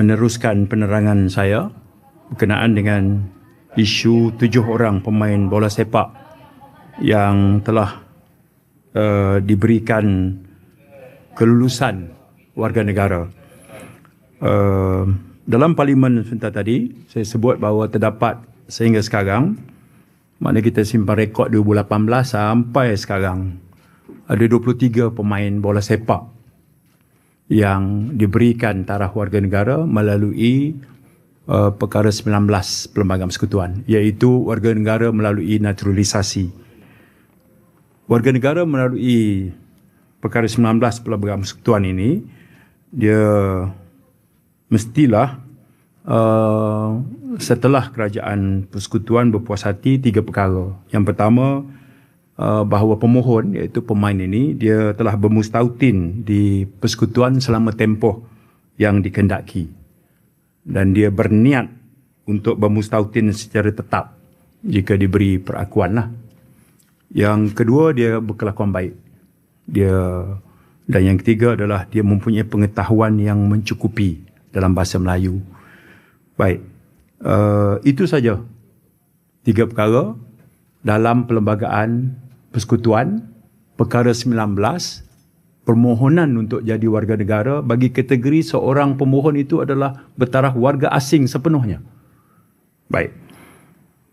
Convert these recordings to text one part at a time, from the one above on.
meneruskan penerangan saya berkenaan dengan isu tujuh orang pemain bola sepak yang telah uh, diberikan kelulusan warga negara. Uh, dalam parlimen sebentar tadi, saya sebut bahawa terdapat sehingga sekarang, maknanya kita simpan rekod 2018 sampai sekarang, ada 23 pemain bola sepak yang diberikan taraf warga negara melalui uh, perkara 19 Perlembagaan Persekutuan iaitu warga negara melalui naturalisasi. Warga negara melalui perkara 19 Perlembagaan Persekutuan ini dia mestilah uh, setelah kerajaan persekutuan berpuas hati tiga perkara. Yang pertama Uh, bahawa pemohon iaitu pemain ini dia telah bermustautin di persekutuan selama tempoh yang dikendaki dan dia berniat untuk bermustautin secara tetap jika diberi perakuan lah. Yang kedua dia berkelakuan baik. Dia dan yang ketiga adalah dia mempunyai pengetahuan yang mencukupi dalam bahasa Melayu. Baik. Uh, itu saja tiga perkara dalam perlembagaan persekutuan perkara 19 permohonan untuk jadi warga negara bagi kategori seorang pemohon itu adalah bertaraf warga asing sepenuhnya. Baik.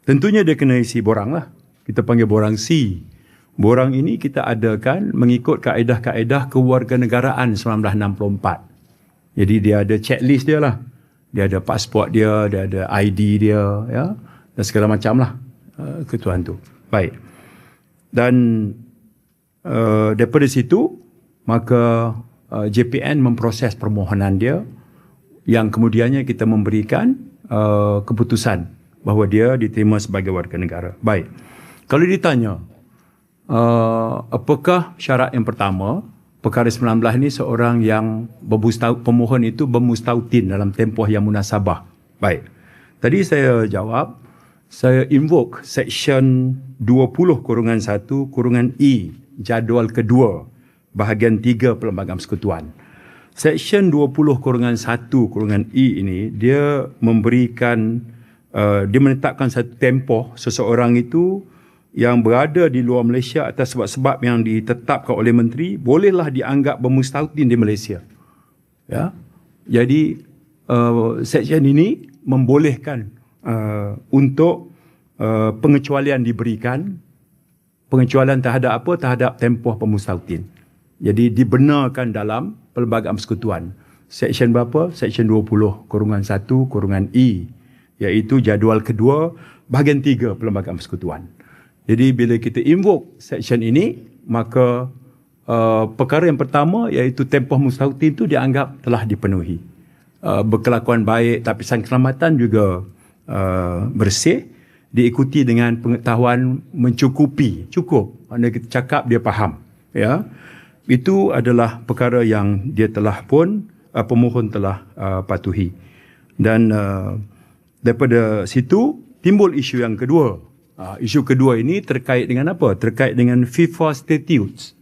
Tentunya dia kena isi borang lah. Kita panggil borang C. Borang ini kita adakan mengikut kaedah-kaedah kewarganegaraan 1964. Jadi dia ada checklist dia lah. Dia ada pasport dia, dia ada ID dia, ya, dan segala macam lah uh, ketuan tu. Baik dan uh, daripada situ maka uh, JPN memproses permohonan dia yang kemudiannya kita memberikan uh, keputusan bahawa dia diterima sebagai warga negara. Baik. Kalau ditanya uh, apakah syarat yang pertama perkara 19 ini seorang yang bermustau, pemohon itu bermustautin dalam tempoh yang munasabah. Baik. Tadi saya jawab saya invoke section 20 kurungan 1 kurungan E jadual kedua bahagian 3 Perlembagaan Persekutuan. Section 20 kurungan 1 kurungan E ini dia memberikan uh, dia menetapkan satu tempoh seseorang itu yang berada di luar Malaysia atas sebab-sebab yang ditetapkan oleh menteri bolehlah dianggap bermustautin di Malaysia. Ya. Jadi uh, section ini membolehkan uh, untuk uh, pengecualian diberikan pengecualian terhadap apa? Terhadap tempoh pemustautin jadi dibenarkan dalam pelbagai persekutuan. Seksyen berapa? Seksyen 20 kurungan 1 kurungan E iaitu jadual kedua bahagian 3 pelbagai persekutuan. Jadi bila kita invoke seksyen ini maka uh, perkara yang pertama iaitu tempoh mustautin itu dianggap telah dipenuhi. Uh, berkelakuan baik tapi sang keselamatan juga uh, bersih diikuti dengan pengetahuan mencukupi. Cukup. Mana kita cakap dia faham. Ya. Itu adalah perkara yang dia telah pun uh, pemohon telah uh, patuhi. Dan uh, daripada situ timbul isu yang kedua. Uh, isu kedua ini terkait dengan apa? Terkait dengan FIFA statutes.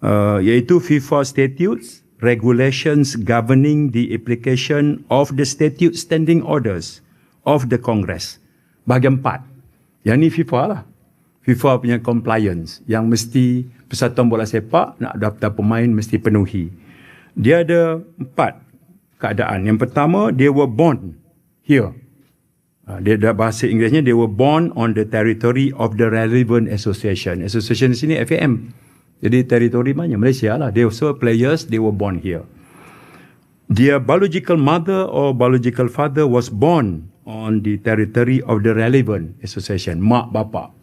Uh, iaitu FIFA statutes regulations governing the application of the statute standing orders of the Congress. Bahagian empat. Yang ni FIFA lah. FIFA punya compliance yang mesti persatuan bola sepak nak daftar pemain mesti penuhi. Dia ada empat keadaan. Yang pertama, they were born here. Ha, dia ada bahasa Inggerisnya, they were born on the territory of the relevant association. Association di sini FAM. Jadi teritori mana? Malaysia lah. They were players, they were born here. Their biological mother or biological father was born on the territory of the relevant association, mak bapa.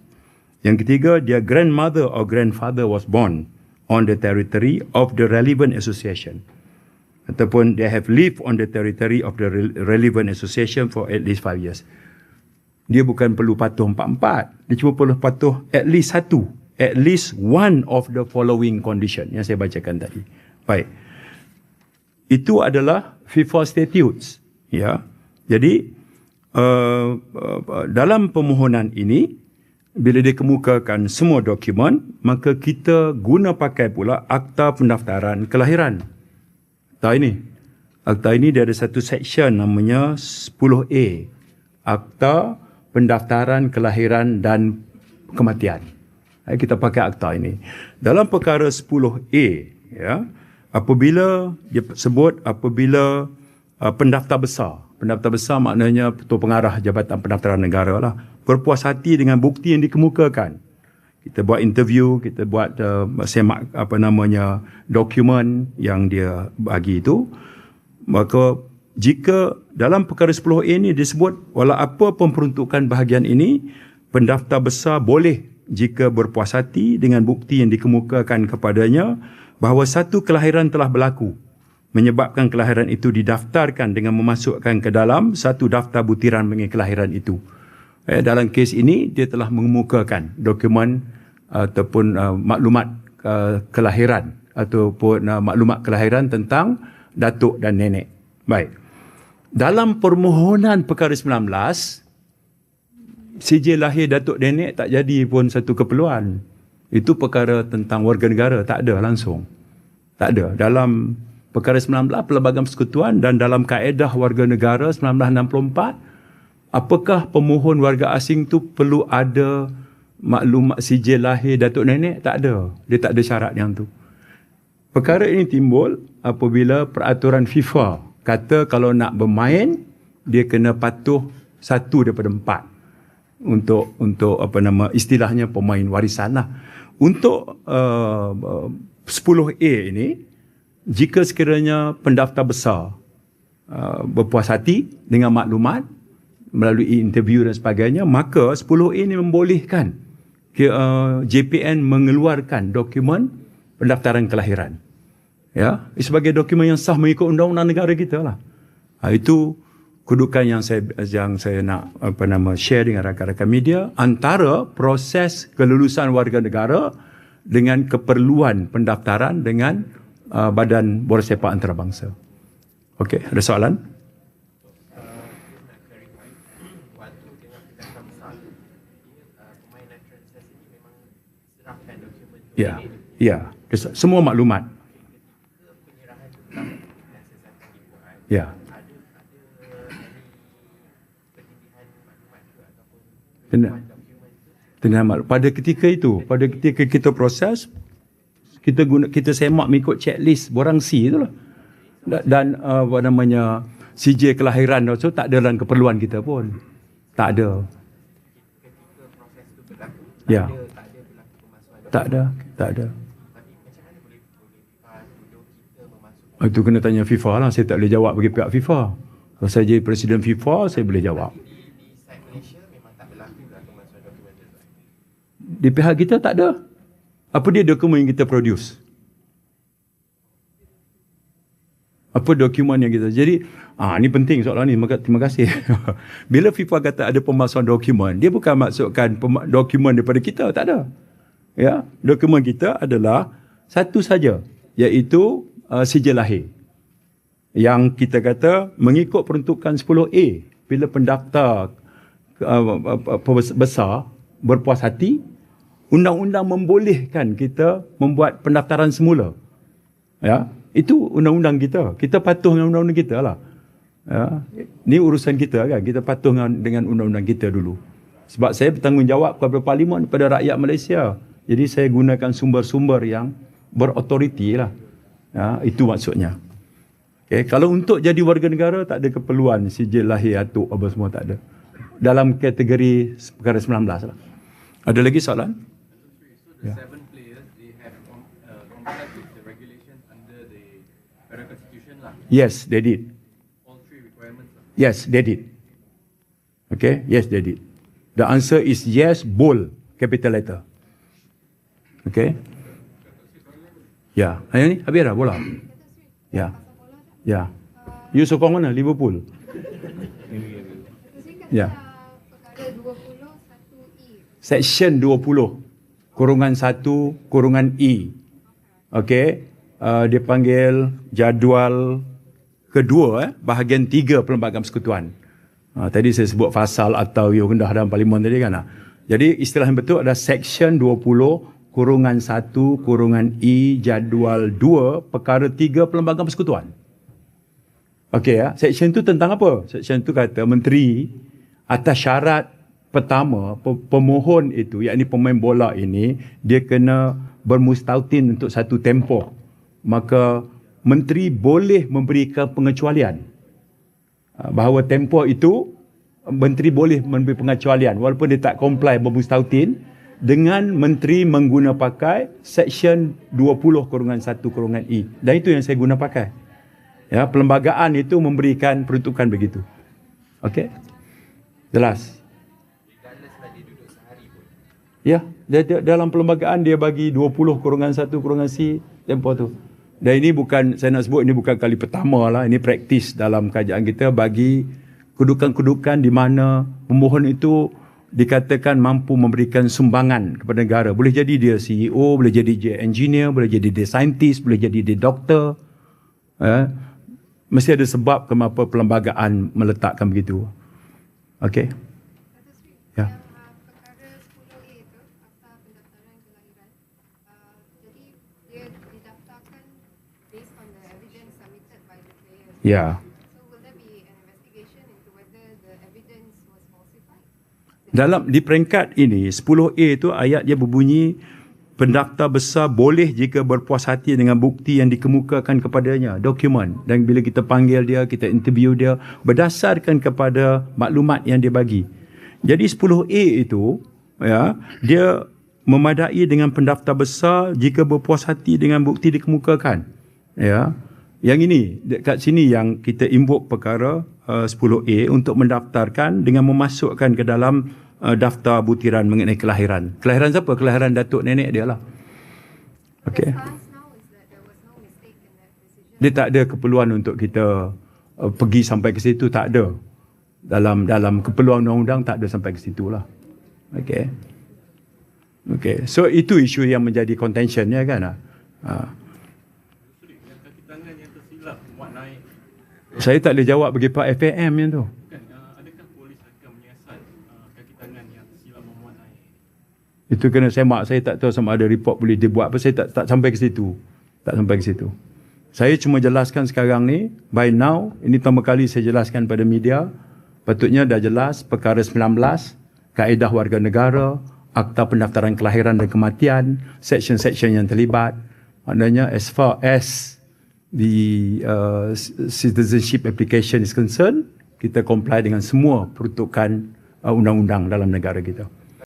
Yang ketiga, their grandmother or grandfather was born on the territory of the relevant association. Ataupun they have lived on the territory of the relevant association for at least five years. Dia bukan perlu patuh empat-empat. Dia cuma perlu patuh at least satu. At least one of the following condition yang saya bacakan tadi. Baik itu adalah FIFA statutes ya jadi uh, uh, dalam permohonan ini bila dikemukakan semua dokumen maka kita guna pakai pula akta pendaftaran kelahiran tahu ini Akta ini dia ada satu section namanya 10A. Akta pendaftaran kelahiran dan kematian. Eh, kita pakai akta ini. Dalam perkara 10A, ya, apabila dia sebut apabila uh, pendaftar besar, pendaftar besar maknanya ketua pengarah Jabatan Pendaftaran Negara lah, berpuas hati dengan bukti yang dikemukakan. Kita buat interview, kita buat uh, semak apa namanya dokumen yang dia bagi itu. Maka jika dalam perkara 10A ini disebut walau apa pemperuntukan bahagian ini pendaftar besar boleh jika berpuas hati dengan bukti yang dikemukakan kepadanya bahawa satu kelahiran telah berlaku menyebabkan kelahiran itu didaftarkan dengan memasukkan ke dalam satu daftar butiran mengenai kelahiran itu. Eh, dalam kes ini dia telah mengemukakan dokumen ataupun uh, maklumat uh, kelahiran ataupun uh, maklumat kelahiran tentang datuk dan nenek. Baik. Dalam permohonan perkara 19, CJ lahir datuk nenek tak jadi pun satu keperluan. Itu perkara tentang warga negara, tak ada langsung. Tak ada. Dalam perkara 19, Pelbagai Persekutuan dan dalam kaedah warga negara 1964, apakah pemohon warga asing tu perlu ada maklumat CJ lahir datuk nenek? Tak ada. Dia tak ada syarat yang tu. Perkara ini timbul apabila peraturan FIFA kata kalau nak bermain dia kena patuh satu daripada empat untuk untuk apa nama istilahnya pemain warisan lah. Untuk uh, 10A ini jika sekiranya pendaftar besar uh, berpuas hati dengan maklumat melalui interview dan sebagainya maka 10A ini membolehkan ke, uh, JPN mengeluarkan dokumen pendaftaran kelahiran ya sebagai dokumen yang sah mengikut undang-undang negara kita lah. Ha, itu kedudukan yang saya yang saya nak apa nama share dengan rakan-rakan media antara proses kelulusan warga negara dengan keperluan pendaftaran dengan uh, Badan Boros Sepak Antarabangsa. Okey, ada soalan? Ya, ya. Semua maklumat. Ya. Tenang. Tenang pada ketika itu, pada ketika kita proses kita guna kita semak mengikut checklist borang C itulah. Dan uh, apa namanya CJ kelahiran tu tak ada dalam keperluan kita pun. Tak ada. Ya. Tak ada, tak ada. Itu kena tanya FIFA lah. Saya tak boleh jawab bagi pihak FIFA. Kalau saya jadi Presiden FIFA, saya boleh jawab. Di pihak kita tak ada. Apa dia dokumen yang kita produce? Apa dokumen yang kita... Jadi, ah ini penting soalan ni. Maka, terima kasih. Bila FIFA kata ada pemalsuan dokumen, dia bukan maksudkan dokumen daripada kita. Tak ada. Ya, Dokumen kita adalah satu saja. Iaitu uh, sijil lahir. Yang kita kata mengikut peruntukan 10A bila pendaftar uh, besar berpuas hati undang-undang membolehkan kita membuat pendaftaran semula. Ya, itu undang-undang kita. Kita patuh dengan undang-undang kita lah. Ya, ini urusan kita kan. Kita patuh dengan undang-undang kita dulu. Sebab saya bertanggungjawab kepada parlimen kepada rakyat Malaysia. Jadi saya gunakan sumber-sumber yang berautoriti lah. Ya, itu maksudnya. Okay, kalau untuk jadi warga negara tak ada keperluan sijil lahir atuk apa semua tak ada. Dalam kategori perkara 19 lah. Ada lagi soalan? Ya. Yes, they did. All three requirements. Yes, they did. Okay, yes, they did. The answer is yes, bold, capital letter. Okay. Ya, ayah ni habis dah bola. Ya. Ya. You sokong mana? Liverpool. Ya. Section 20 kurungan 1 kurungan E. Okey. Uh, dia panggil jadual kedua eh, bahagian 3 Perlembagaan Persekutuan. Uh, tadi saya sebut fasal atau yang rendah dalam parlimen tadi kan. Uh. Jadi istilah yang betul ada section 20 kurungan 1 kurungan I jadual 2 perkara 3 Perlembagaan Persekutuan. Okey ya, section tu tentang apa? Section tu kata menteri atas syarat pertama pe- pemohon itu yakni pemain bola ini dia kena bermustautin untuk satu tempoh. Maka menteri boleh memberikan pengecualian. Ah, Bahawa tempoh itu menteri boleh memberi pengecualian walaupun dia tak comply bermustautin dengan menteri mengguna pakai section 20 kurungan 1 kurungan E. Dan itu yang saya guna pakai. Ya, perlembagaan itu memberikan peruntukan begitu. Okey? Jelas. Ya, dia, dia, dalam perlembagaan dia bagi 20 kurungan 1 kurungan C tempoh tu. Dan ini bukan saya nak sebut ini bukan kali pertama lah, ini praktis dalam kajian kita bagi kedudukan-kedudukan di mana pemohon itu dikatakan mampu memberikan sumbangan kepada negara. Boleh jadi dia CEO, boleh jadi dia engineer, boleh jadi dia scientist, boleh jadi dia doktor. Eh, mesti ada sebab kenapa perlembagaan meletakkan begitu. Okey. Ya. Yang uh, perkara 10A itu, akta pendaftaran kelahiran, uh, jadi dia didaftarkan based on the evidence submitted by the player. Ya. So will there be an investigation into whether the evidence was falsified? Dalam di peringkat ini 10A itu ayat dia berbunyi pendaftar besar boleh jika berpuas hati dengan bukti yang dikemukakan kepadanya dokumen dan bila kita panggil dia kita interview dia berdasarkan kepada maklumat yang dia bagi. Jadi 10A itu ya dia memadai dengan pendaftar besar jika berpuas hati dengan bukti dikemukakan. Ya. Yang ini dekat sini yang kita imbuk perkara uh, 10A untuk mendaftarkan dengan memasukkan ke dalam uh, daftar butiran mengenai kelahiran. Kelahiran siapa? Kelahiran datuk nenek dia lah. Okey. Decision. Dia tak ada keperluan untuk kita uh, pergi sampai ke situ tak ada. Dalam dalam keperluan undang-undang tak ada sampai ke situ lah. Okey. Okey. So itu isu yang menjadi contention ya kan? Ha. Saya tak boleh jawab bagi Pak FAM yang tu. Itu kena semak. Saya tak tahu sama ada report boleh dibuat apa. Saya tak, tak sampai ke situ. Tak sampai ke situ. Saya cuma jelaskan sekarang ni, by now, ini pertama kali saya jelaskan pada media, patutnya dah jelas perkara 19, kaedah warga negara, akta pendaftaran kelahiran dan kematian, section-section yang terlibat. Maknanya as far as the uh, citizenship application is concerned, kita comply dengan semua peruntukan uh, undang-undang dalam negara kita.